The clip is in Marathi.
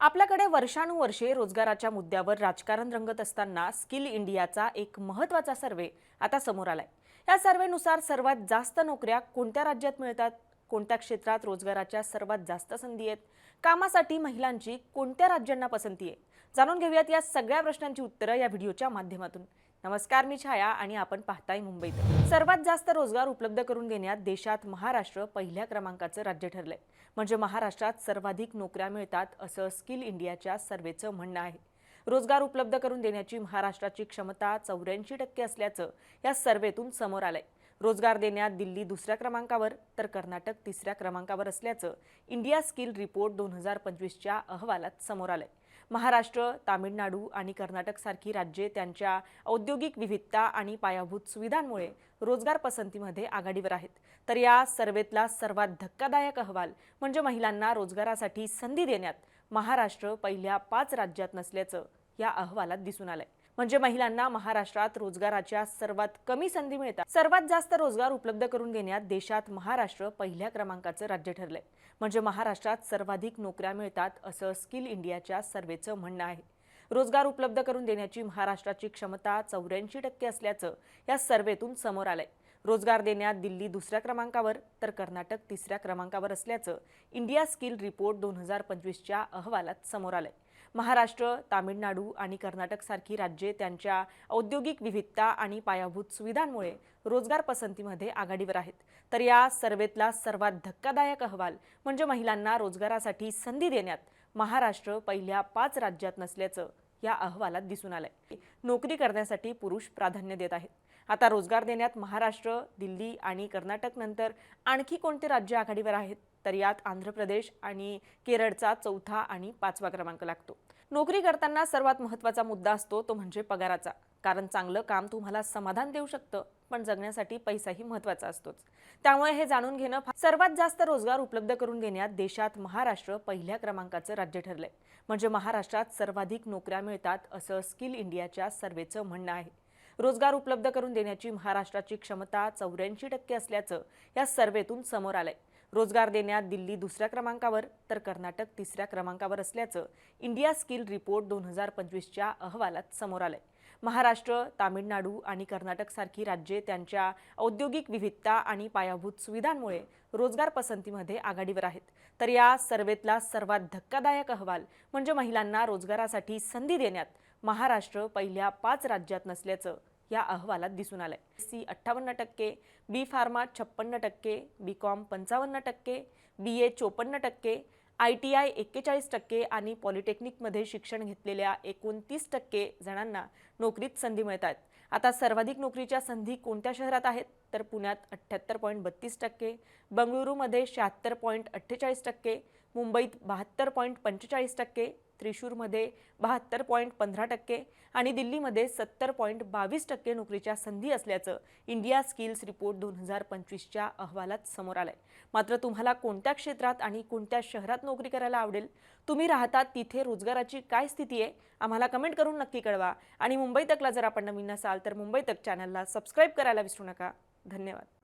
आपल्याकडे वर्षानुवर्षे रोजगाराच्या मुद्द्यावर राजकारण रंगत असताना स्किल इंडियाचा एक महत्त्वाचा सर्वे आता समोर आलाय. या सर्वेनुसार सर्वात जास्त नोकऱ्या कोणत्या राज्यात मिळतात? कोणत्या क्षेत्रात रोजगाराच्या सर्वात जास्त संधी आहेत? कामासाठी महिलांची कोणत्या राज्यांना पसंती आहे? जाणून घेऊयात या सगळ्या प्रश्नांची उत्तरं या व्हिडिओच्या माध्यमातून. नमस्कार मी छाया आणि आपण पाहताय मुंबईत. सर्वात जास्त रोजगार उपलब्ध करून देण्यात देशात महाराष्ट्र पहिल्या क्रमांकाचं राज्य ठरलंय. म्हणजे महाराष्ट्रात सर्वाधिक नोकऱ्या मिळतात असं स्किल इंडियाच्या सर्वेचं म्हणणं आहे. रोजगार उपलब्ध करून देण्याची महाराष्ट्राची क्षमता चौऱ्याऐंशी टक्के असल्याचं या सर्वेतून समोर आलंय. रोजगार देण्यात दिल्ली दुसऱ्या क्रमांकावर तर कर्नाटक तिसऱ्या क्रमांकावर असल्याचं इंडिया स्किल रिपोर्ट दोन हजार पंचवीसच्या अहवालात समोर आलंय. महाराष्ट्र तामिळनाडू आणि कर्नाटकसारखी राज्ये त्यांच्या औद्योगिक विविधता आणि पायाभूत सुविधांमुळे रोजगार पसंतीमध्ये आघाडीवर आहेत. तर या सर्वेतला सर्वात धक्कादायक अहवाल म्हणजे महिलांना रोजगारासाठी संधी देण्यात महाराष्ट्र पहिल्या पाच राज्यात नसल्याचं या अहवालात दिसून आलंय. म्हणजे महिलांना महाराष्ट्रात रोजगाराच्या सर्वात कमी संधी मिळतात. सर्वात जास्त रोजगार उपलब्ध करून देण्यात देशात महाराष्ट्र पहिल्या क्रमांकाचं राज्य ठरलंय. म्हणजे महाराष्ट्रात सर्वाधिक नोकऱ्या मिळतात असं स्किल इंडियाच्या सर्वेचं म्हणणं आहे. रोजगार उपलब्ध करून देण्याची महाराष्ट्राची क्षमता चौऱ्याऐंशी टक्के असल्याचं या सर्वेतून समोर आलंय. रोजगार देण्यात दिल्ली दुसऱ्या क्रमांकावर तर कर्नाटक तिसऱ्या क्रमांकावर असल्याचं इंडिया स्किल रिपोर्ट दोन हजार पंचवीसच्या अहवालात समोर आलंय. महाराष्ट्र तामिळनाडू आणि कर्नाटकसारखी राज्ये त्यांच्या औद्योगिक विविधता आणि पायाभूत सुविधांमुळे रोजगार पसंतीमध्ये आघाडीवर आहेत. तर या सर्वेतला सर्वात धक्कादायक अहवाल म्हणजे महिलांना रोजगारासाठी संधी देण्यात महाराष्ट्र पहिल्या पाच राज्यात नसल्याचं या अहवालात दिसून आलंय. नोकरी करण्यासाठी पुरुष प्राधान्य देत आहेत. आता रोजगार देण्यात महाराष्ट्र दिल्ली आणि कर्नाटक नंतर आणखी कोणते राज्य आघाडीवर आहेत? तर यात आंध्र प्रदेश आणि केरळचा चौथा आणि पाचवा क्रमांक लागतो. नोकरी करताना सर्वात महत्त्वाचा मुद्दा असतो तो म्हणजे पगाराचा. कारण चांगलं काम तुम्हाला समाधान देऊ शकतं पण जगण्यासाठी पैसाही महत्त्वाचा असतोच. त्यामुळे हे जाणून घेणं सर्वात जास्त रोजगार उपलब्ध करून देण्यात देशात महाराष्ट्र पहिल्या क्रमांकाचं राज्य ठरलंय. म्हणजे महाराष्ट्रात सर्वाधिक नोकऱ्या मिळतात असं स्किल इंडियाच्या सर्वेचं म्हणणं आहे. रोजगार उपलब्ध करून देण्याची महाराष्ट्राची क्षमता चौऱ्याऐंशी टक्के असल्याचं या सर्वेतून समोर आलंय. रोजगार देण्यात दिल्ली दुसऱ्या क्रमांकावर तर कर्नाटक तिसऱ्या क्रमांकावर असल्याचं इंडिया स्किल रिपोर्ट दोन हजार पंचवीसच्या अहवालात समोर आलंय. महाराष्ट्र तामिळनाडू आणि कर्नाटकसारखी राज्ये त्यांच्या औद्योगिक विविधता आणि पायाभूत सुविधांमुळे रोजगार पसंतीमध्ये आघाडीवर आहेत. तर या सर्वेतला सर्वात धक्कादायक अहवाल म्हणजे महिलांना रोजगारासाठी संधी देण्यात महाराष्ट्र पहिल्या पाच राज्यात नसल्याचं या अहवालात दिसून आलंय. सी अठ्ठावन्न टक्के बी फार्मा छप्पन्न टक्के बी कॉम पंचावन्न टक्के बी ए चोपन्न टक्के आय टी आय एक्केचाळीस टक्के आणि पॉलिटेक्निकमध्ये शिक्षण घेतलेल्या एकोणतीस टक्के जणांना नोकरीत संधी मिळतात आता सर्वाधिक नोकरीच्या संधी कोणत्या शहरात आहेत? तर पुण्यात अठ्ठ्याहत्तर पॉईंट बत्तीस टक्के बंगळुरूमध्ये शहात्तर पॉईंट अठ्ठेचाळीस टक्के मुंबईत बहात्तर पॉईंट पंचेचाळीस टक्के त्रिशूरमध्ये बहात्तर पॉईंट पंधरा टक्के आणि दिल्लीमध्ये सत्तर पॉईंट बावीस टक्के नोकरीच्या संधी असल्याचं इंडिया स्किल्स रिपोर्ट दोन हजार पंचवीसच्या अहवालात समोर आलंय. मात्र तुम्हाला कोणत्या क्षेत्रात आणि कोणत्या शहरात नोकरी करायला आवडेल? तुम्ही राहतात तिथे रोजगाराची काय स्थिती आहे? आम्हाला कमेंट करून नक्की कळवा. आणि मुंबई तकला जर आपण नवीन असाल तर मुंबई तक चॅनलला सबस्क्राईब करायला विसरू नका. धन्यवाद.